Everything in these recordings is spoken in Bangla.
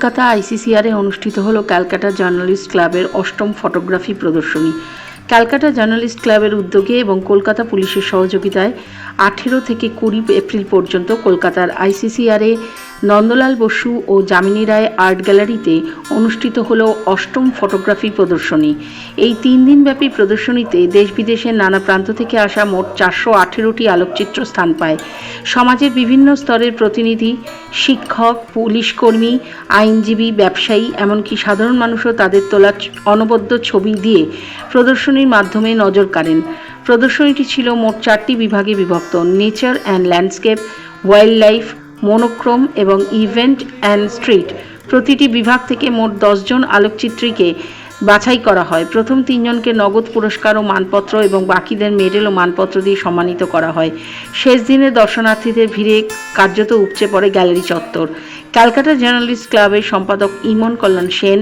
কলকাতা আইসিসিআরে অনুষ্ঠিত হল ক্যালকাটা জার্নালিস্ট ক্লাবের অষ্টম ফটোগ্রাফি প্রদর্শনী। ক্যালকাটা জার্নালিস্ট ক্লাবের উদ্যোগে এবং কলকাতা পুলিশের সহযোগিতায় আঠেরো থেকে কুড়ি এপ্রিল পর্যন্ত কলকাতার আইসিসিআরে নন্দলাল বসু ও যামিনী রায় আর্ট গ্যালারিতে অনুষ্ঠিত হল অষ্টম ফটোগ্রাফি প্রদর্শনী। এই তিন দিনব্যাপী প্রদর্শনীতে দেশ বিদেশের নানা প্রান্ত থেকে আসা মোট চারশো আঠেরোটি আলোকচিত্র স্থান পায়। সমাজের বিভিন্ন স্তরের প্রতিনিধি, শিক্ষক, পুলিশ কর্মী, আইনজীবী, ব্যবসায়ী, এমনকি সাধারণ মানুষও তাদের তোলা অনবদ্য ছবি দিয়ে প্রদর্শনীর মাধ্যমে নজর কাড়েন। প্রদর্শনীটি ছিল মোট চারটি বিভাগে বিভক্ত, nature and landscape wildlife monochrome এবং ইভেন্ট অ্যান্ড স্ট্রিট। প্রতিটি বিভাগ থেকে মোট দশজন আলোকচিত্রীকে বাছাই করা হয়। প্রথম তিনজনকে নগদ পুরস্কার ও মানপত্র এবং বাকিদের মেডেল ও মানপত্র দিয়ে সম্মানিত করা হয়। শেষ দিনে দর্শনার্থীদের ভিড়ে কার্যত উপচে পড়ে গ্যালারি চত্বর। ক্যালকাটা জার্নালিস্ট ক্লাবের সম্পাদক ইমন কল্যাণ সেন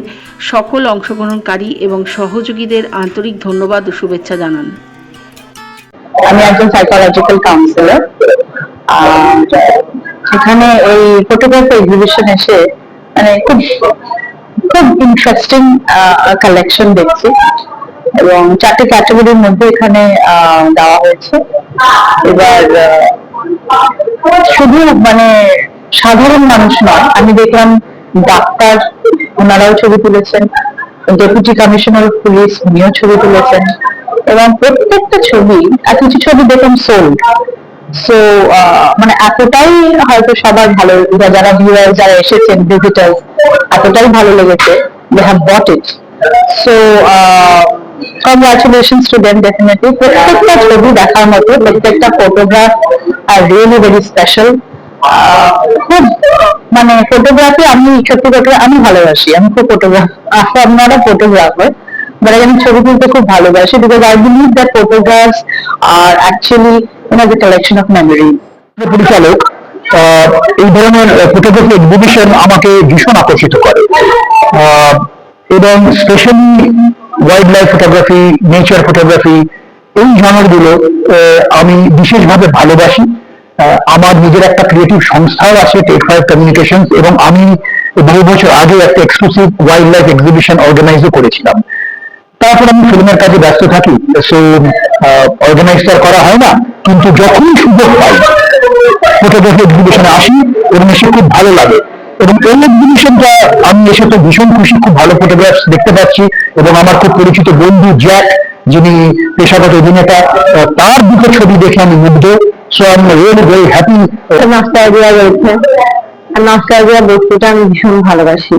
সকল অংশগ্রহণকারী এবং সহযোগীদের আন্তরিক ধন্যবাদ ও শুভেচ্ছা জানান। আমি একজন সাইকোলজিক্যাল কাউন্সিলর সেখানে এই ফটোগ্রাফি এক্সিবিশন এসে মানে খুব খুব ইন্টারেস্টিং কালেকশন দেখছি। এবং চারটে ক্যাটাগরির মধ্যে এখানে দেওয়া হয়েছে। এবার শুধু মানে সাধারণ মানুষ নয়, আমি দেখলাম ডাক্তার, ওনারাও ছবি তুলেছেন ডেপুটি কমিশনার অফ পুলিশ উনিও ছবি তুলেছেন। এবং প্রত্যেকটা ছবি, আর কিছু ছবি দেখলাম সোল্ড সো মানে এতটাই হয়তো সবার ভালো যারা ভিউয়ার যারা এসেছেন ভিজিটার্স এতটাই ভালো লেগেছে they have bought it so congratulation to them definitely প্রত্যেকটা ছবি দেখার মতো, প্রত্যেকটা ফটোগ্রাফ আর রিয়েলি ভেরি স্পেশাল খুব মানে ফটোগ্রাফি আমি সত্যি কথা আমি ভালোবাসি, আমি খুব ফটোগ্রাফ আম ফটোগ্রাফার বাট আমি ছবি তুলতে খুব ভালোবাসি because I believe that photographs are actually in the collection of memories পরিচালক এই ধরনের ফটোগ্রাফি এক্সিবিশন আমাকে ভীষণ আকর্ষিত করে। এবং specially wild life photography nature photography এই জনরগুলো আমি বিশেষভাবে ভালোবাসি। আমার নিজের একটা ক্রিয়েটিভ সংস্থাও আছে টেক ফাইভ কমিউনিকেশন এবং আমি বহু বছর আগে একটা এক্সক্লুসিভ ওয়াইল্ড লাইফ এক্সিবিশন অর্গানাইজও করেছিলাম। তারপর আমি ফিল্মের কাজে ব্যস্ত থাকি, সো অর্গানাইজ তো করা হয় না, কিন্তু যখনই সুযোগ পাই এক্সিবিশনে আসি এবং এসে খুব ভালো লাগে। এবং এই এক্সিবিশনটা আমি এসে তো ভীষণ খুশি, খুব ভালো ফটোগ্রাফস দেখতে পাচ্ছি এবং আমার খুব পরিচিত বন্ধু জ্যাক যিনি পেশাগত অভিনেতা তার দুটো ছবি দেখে আমি মুগ্ধ। So I am really very happy nostalgia রয়েছে। আর নস্টালজিয়া বস্তুটা আমি ভীষণ ভালোবাসি।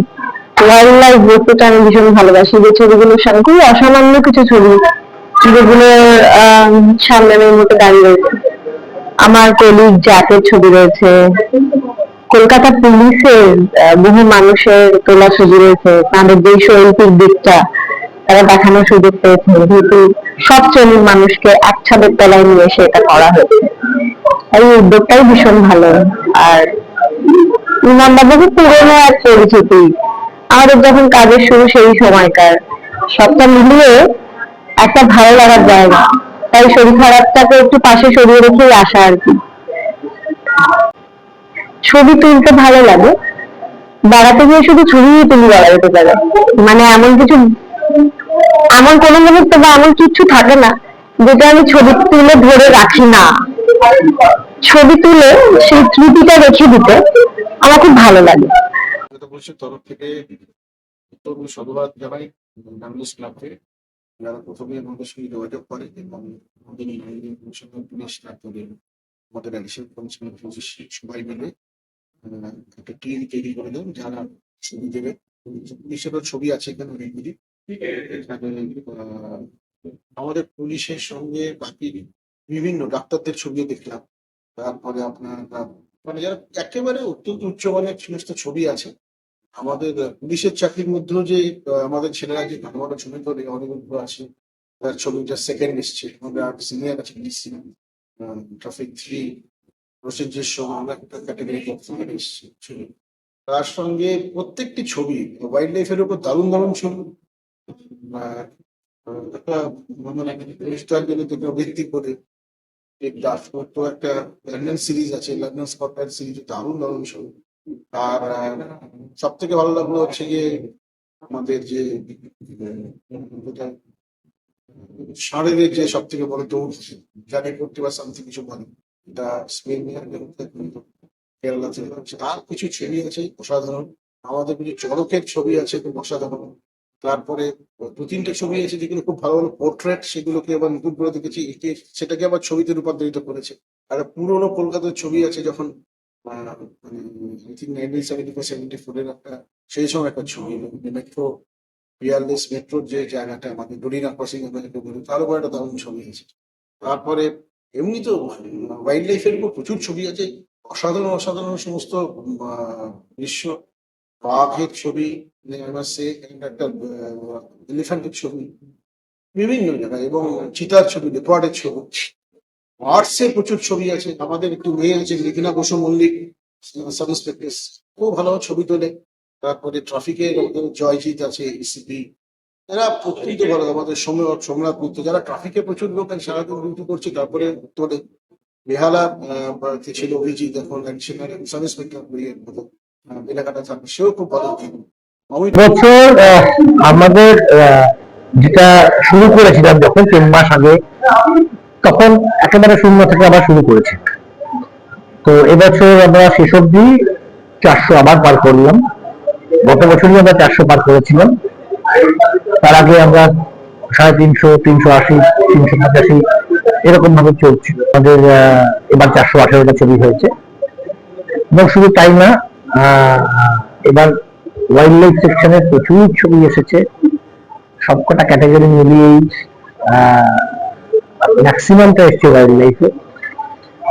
ওয়াইল্ড লাইফ বস্তুটা আমি ভীষণ ভালোবাসি। যে ছবিগুলোর সামনে খুবই অসামান্য কিছু ছবি। যেগুলোর সামনে আমি মুহূর্তে দাঁড়িয়ে রয়েছে। আমার কলিগ জাতের ছবি রয়েছে। কলকাতা পুলিশের বহু মানুষের তোলা ছবি রয়েছে। তাদের যে শৈল্পিক দিকটা, তারা দেখানোর সুযোগ পেয়েছে। যেহেতু সব শ্রেণির মানুষকে এক ছাদের তলায় নিয়ে এসে এটা করা হয়েছে। এই উদ্যোগটাই ভীষণ ভালো। আর ইমানদা বহু পুরোনো এক পরিচিতি আমাদের যখন কাজের শুরু, সেই সময়কার। সবটা মিলিয়ে একটা ভালো লাগার জায়গা। তাই শরীর খারাপটাকে একটু পাশে সরিয়ে রেখেই আসা আর কি। ছবি তুলতে ভালো লাগে। বেড়াতে গিয়ে শুধু ছবিই তুলি বেড়া যেতে পারে। মানে এমন কিছু, এমন কোনো মুহূর্তে বা এমন কিছু থাকে না, যেটা আমি ছবি তুলে ধরে রাখি না। ছবি তুলে সেই স্মৃতিটা রেখে দিতে আমার খুব ভালো লাগে। পুলিশের তরফ থেকে উত্তরগুলো সাধুবাদ জানাই জার্নালিস্ট ক্লাবকে যারা প্রথমে আমাদের সঙ্গে যোগাযোগ করে এবং আমাদের পুলিশ তারপরে আমাদের কমিশনার পুলিশ সবাই মিলে একটা টিম তৈরি করে দেন যারা ছবি দেবে। পুলিশেরও ছবি আছে এখানে অনেকগুলি আমাদের পুলিশের সঙ্গে বাকি বিভিন্ন ডাক্তারদের ছবিও দেখলাম। তারপরে আপনার মানে যারা একেবারে অত্যন্ত উচ্চমানের সমস্ত ছবি আছে আমাদের পুলিশের চাকরির মধ্যেও যে আমাদের ছেলেরা যে ভালো ভালো ছবি তোলে অনেকগুলো আছে। তার ছবিটা সেকেন্ড এসছে। আমাদের আর সিনিয়র আছে ট্রাফিক থ্রি প্রসেনজিৎ সহ আমরা ক্যাটাগরি এসছে ছবি। তার সঙ্গে প্রত্যেকটি ছবি ওয়াইল্ড লাইফের উপর দারুণ দারুণ ছবি। একটা করে। একটা লন্ডন সিরিজ আছে লন্ডন স্কটল্যান্ড সিরিজ দারুণ দারুণ ছবি। আর সব থেকে ভালো লাগল হচ্ছে গিয়ে আমাদের যে উম, যে সব থেকে বড় দৌড় জানি করতে বা সামথিং কিছু বলে। এটা। তার কিছু ছবি আছে অসাধারণ। আমাদের কিছু চড়কের ছবি আছে খুব অসাধারণ। তারপরে দু তিনটে ছবি আছে যেগুলো খুব ভালো ভালো পোর্ট্রেট সেগুলোকে আবার নতুন করে দেখেছি। সেটাকে আবার ছবিতে রূপান্তরিত করেছে। আর পুরোনো কলকাতার ছবি আছে যখন নাইনটিন সেভেন্টি ফোর সেভেন্টি ফোরের একটা, সেই সময় একটা ছবি মেট্রো পিয়ারলেস মেট্রোর যে জায়গাটা আমাদের ডরিনা ক্রসিং আমরা তারও উপর একটা দারুণ ছবি আছে। তারপরে এমনি তো ওয়াইল্ড লাইফের উপর প্রচুর ছবি আছে, অসাধারণ অসাধারণ সমস্ত দৃশ্য। বাঘের ছবি সে একটা এলিফ্যান্টের ছবি, বিভিন্ন জায়গায়, এবং চিতার ছবি লেপার্ডের ছবি। আর্টসে প্রচুর ছবি আছে, আমাদের একটু মেয়ে আছে রেখিনা বসু মল্লিক সাব ইন্সপেক্টর খুব ভালো ছবি তোলে। তারপরে ট্রাফিকের জয়জিৎ আছে ইসিপি এরা প্রত্যেকটি ভালো, আমাদের সময়, সোমনাথ মিত্র যারা ট্রাফিকে প্রচুর লোক সারাদিন ডিউটি করছে, তারপরে তোলে। বেহালা ছিল অভিজিৎ, এখন অ্যাডিশনাল সাব ইন্সপেক্টর এলাকাটা থাকে সেও খুব ভালো আমাদের যেটা শুরু করেছিলাম যখন, তিন মাস আগে তখন একেবারে শূন্য থেকে আবার শুরু করেছি। তো এবছর আমরা শেষ অব্দি চারশো আবার পার করলাম। গত বছরই আমরা চারশো পার করেছিলাম। তার আগে আমরা সাড়ে তিনশো তিনশো আশি, তিনশো পঁচাশি এরকম ভাবে চলছে। আমাদের এবার চারশো আঠেরোটা ছবি হয়েছে। এবং শুধু তাই না এবার ওয়াইল্ড লাইফ সেকশনে প্রচুর ছবি এসেছে। সবকটা ক্যাটাগরি মিলিয়েই ম্যাক্সিমামটা এসছে ওয়াইল্ড লাইফে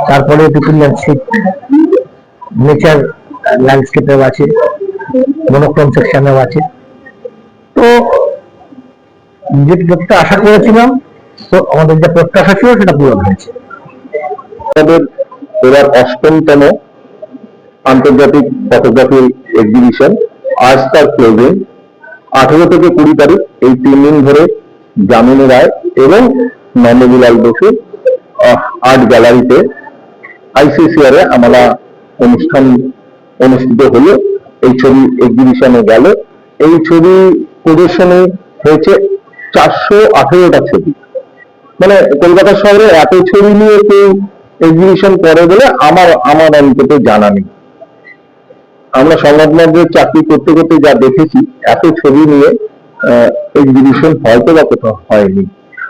তারপরে পিপুল ল্যান্ডস্কেপ নেচার ল্যান্ডস্কেপেও আছে। মনোক্রম সেকশনেও আছে। তো যে যতটা আশা করেছিলাম, তো আমাদের যে প্রত্যাশা ছিল, সেটা পূরণ হয়েছে। আমাদের এবার অষ্টমতম আন্তর্জাতিক ফটোগ্রাফি এক্সিবিশন আজ তার ক্লোজিং আঠেরো থেকে কুড়ি তারিখ, এই তিন দিন ধরে জামিনী রায় এবং নন্দবিলাল বসু আর্ট গ্যালারিতে আইসিসিআর এ আমরা অনুষ্ঠান অনুষ্ঠিত হলো, এই ছবি এক্সিবিশনে গেল। এই ছবি প্রদর্শনী হয়েছে চারশো আঠেরোটা ছবি। মানে কলকাতা শহরে এত ছবি নিয়ে কেউ এক্সিবিশন করে বলে আমার আমার অন্তত জানা নেই। আমরা সংবাদ মাধ্যমে চাকরি করতে করতে যা দেখেছি, এত ছবি নিয়ে এক্সিবিশন হয়তো বা কোথাও হয়নি।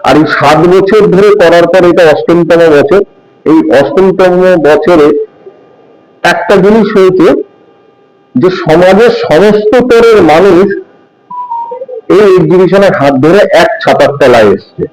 আর এই সাত বছর ধরে করার পর এটা অষ্টমতম বছর। এই অষ্টমতম বছরে একটা জিনিস হয়েছে যে সমাজের সমস্ত তরের মানুষ এই এক্সিবিশনের হাত ধরে এক ছাতার তলায় এসছে।